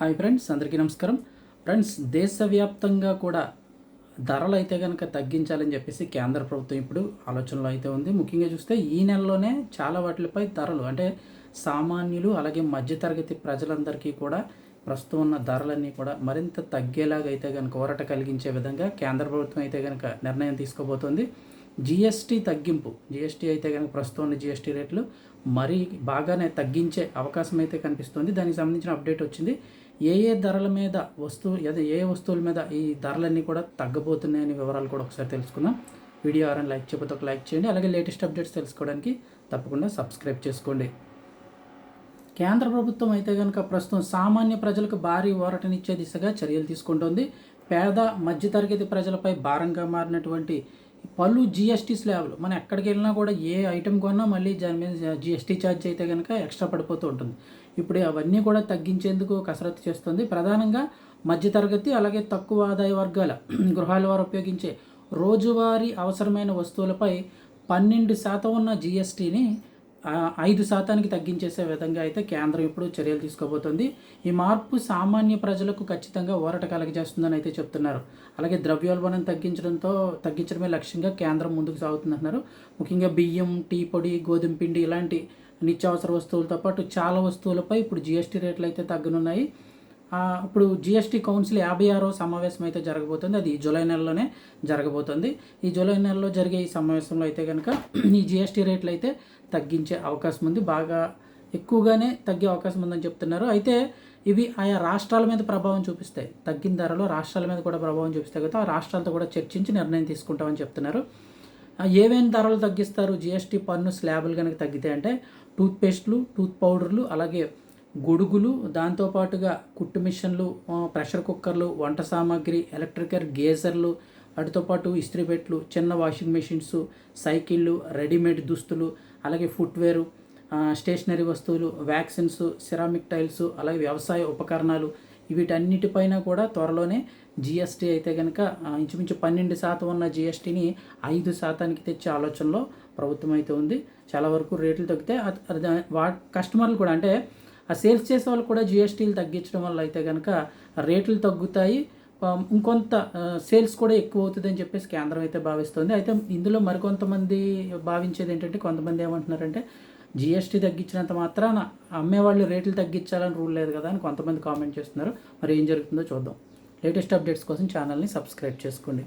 Hi friends అందరికీ నమస్కారం. Friends దేశవ్యాప్తంగా కూడా ధరలు అయితే కనుక తగ్గించాలని చెప్పేసి కేంద్ర ప్రభుత్వం ఇప్పుడు ఆలోచనలో అయితే ఉంది. ముఖ్యంగా చూస్తే ఈ నెలలోనే చాలా వాటిపై ధరలు అంటే సామాన్యులు అలాగే మధ్యతరగతి ప్రజలందరికీ కూడా ప్రస్తుతం ఉన్న ధరలన్నీ కూడా మరింత తగ్గేలాగా అయితే కనుక ఊరట కలిగించే విధంగా కేంద్ర ప్రభుత్వం అయితే కనుక నిర్ణయం తీసుకోబోతోంది. జిఎస్టీ తగ్గింపు జిఎస్టీ అయితే కనుక ప్రస్తుతం ఉన్న జిఎస్టీ రేట్లు మరీ బాగానే తగ్గించే అవకాశం అయితే కనిపిస్తుంది. దానికి సంబంధించిన అప్డేట్ వచ్చింది. ఏ ఏ ధరల మీద వస్తువు అదే ఏ వస్తువుల మీద ఈ ధరలన్నీ కూడా తగ్గబోతున్నాయని వివరాలు కూడా ఒకసారి తెలుసుకుందాం. వీడియో ఎవరైనా లైక్ చేయబోతే ఒక లైక్ చేయండి. అలాగే లేటెస్ట్ అప్డేట్స్ తెలుసుకోవడానికి తప్పకుండా సబ్స్క్రైబ్ చేసుకోండి. కేంద్ర ప్రభుత్వం అయితే కనుక ప్రస్తుతం సామాన్య ప్రజలకు భారీ ఊరటనిచ్చే దిశగా చర్యలు తీసుకుంటోంది. పేద మధ్యతరగతి ప్రజలపై భారంగా మారినటువంటి పలు జిఎస్టీ స్లాబ్లు మనం ఎక్కడికి వెళ్ళినా కూడా ఏ ఐటెం కొన్నా మళ్ళీ దాని మీద జిఎస్టీ ఛార్జ్ అయితే కనుక ఎక్స్ట్రా పడిపోతూ ఉంటుంది. ఇప్పుడు అవన్నీ కూడా తగ్గించేందుకు కసరత్తు చేస్తుంది. ప్రధానంగా మధ్యతరగతి అలాగే తక్కువ ఆదాయ వర్గాల గృహాల వారు ఉపయోగించే రోజువారీ అవసరమైన వస్తువులపై పన్నెండు శాతం ఉన్న జిఎస్టీని ఐదు శాతానికి తగ్గించేసే విధంగా అయితే కేంద్రం ఇప్పుడు చర్యలు తీసుకోబోతోంది. ఈ మార్పు సామాన్య ప్రజలకు ఖచ్చితంగా ఊరట కలగజేస్తుందని అయితే చెప్తున్నారు. అలాగే ద్రవ్యోల్బణం తగ్గించడంతో తగ్గించడమే లక్ష్యంగా కేంద్రం ముందుకు సాగుతుందంటున్నారు. ముఖ్యంగా బియ్యం టీ పొడి గోధుమ పిండి ఇలాంటి నిత్యావసర వస్తువులతో పాటు చాలా వస్తువులపై ఇప్పుడు జిఎస్టీ రేట్లు అయితే తగ్గనున్నాయి. ఇప్పుడు జిఎస్టీ కౌన్సిల్ యాభై ఆరో సమావేశం అయితే జరగబోతుంది. అది జూలై నెలలోనే జరగబోతుంది. ఈ జూలై నెలలో జరిగే ఈ సమావేశంలో అయితే కనుక ఈ జిఎస్టీ రేట్లు అయితే తగ్గించే అవకాశం ఉంది. బాగా ఎక్కువగానే తగ్గే అవకాశం ఉందని చెప్తున్నారు. అయితే ఇవి ఆయా రాష్ట్రాల మీద ప్రభావం చూపిస్తాయి. తగ్గిన ధరలో రాష్ట్రాల మీద కూడా ప్రభావం చూపిస్తాయి కదా ఆ రాష్ట్రాలతో కూడా చర్చించి నిర్ణయం తీసుకుంటామని చెప్తున్నారు. ఏమేమి ధరలు తగ్గిస్తారు? జిఎస్టీ పన్ను స్లాబులు కనుక తగ్గితే అంటే టూత్పేస్ట్లు టూత్ పౌడర్లు అలాగే గొడుగులు దాంతోపాటుగా కుట్టు మిషన్లు ప్రెషర్ కుక్కర్లు వంట సామాగ్రి ఎలక్ట్రికల్ గేజర్లు వాటితో పాటు ఇస్త్రీపెట్లు చిన్న వాషింగ్ మెషిన్స్ సైకిళ్ళు రెడీమేడ్ దుస్తులు అలాగే ఫుట్వేరు స్టేషనరీ వస్తువులు వ్యాక్సిన్స్ సిరామిక్ టైల్స్ అలాగే వ్యవసాయ ఉపకరణాలు. వీటన్నిటిపైన కూడా త్వరలోనే జిఎస్టీ అయితే కనుక ఇంచుమించు పన్నెండు శాతం ఉన్న జిఎస్టీని ఐదు శాతానికి తెచ్చే ఆలోచనలో ప్రభుత్వం అయితే ఉంది. చాలా వరకు రేట్లు తగ్గితే వా కస్టమర్లు కూడా అంటే ఆ సేల్స్ చేసే వాళ్ళు కూడా జిఎస్టీలు తగ్గించడం వల్ల అయితే కనుక రేట్లు తగ్గుతాయి. ఇంకొంత సేల్స్ కూడా ఎక్కువ అవుతుంది అని చెప్పేసి కేంద్రం అయితే భావిస్తుంది. అయితే ఇందులో మరికొంతమంది భావించేది ఏంటంటే కొంతమంది ఏమంటున్నారంటే జిఎస్టీ తగ్గించినంత మాత్రాన అమ్మేవాళ్ళు రేట్లు తగ్గించాలని రూల్ లేదు కదా అని కొంతమంది కామెంట్ చేస్తున్నారు. మరి ఏం జరుగుతుందో చూద్దాం. లేటెస్ట్ అప్డేట్స్ కోసం ఛానల్ని సబ్స్క్రైబ్ చేసుకోండి.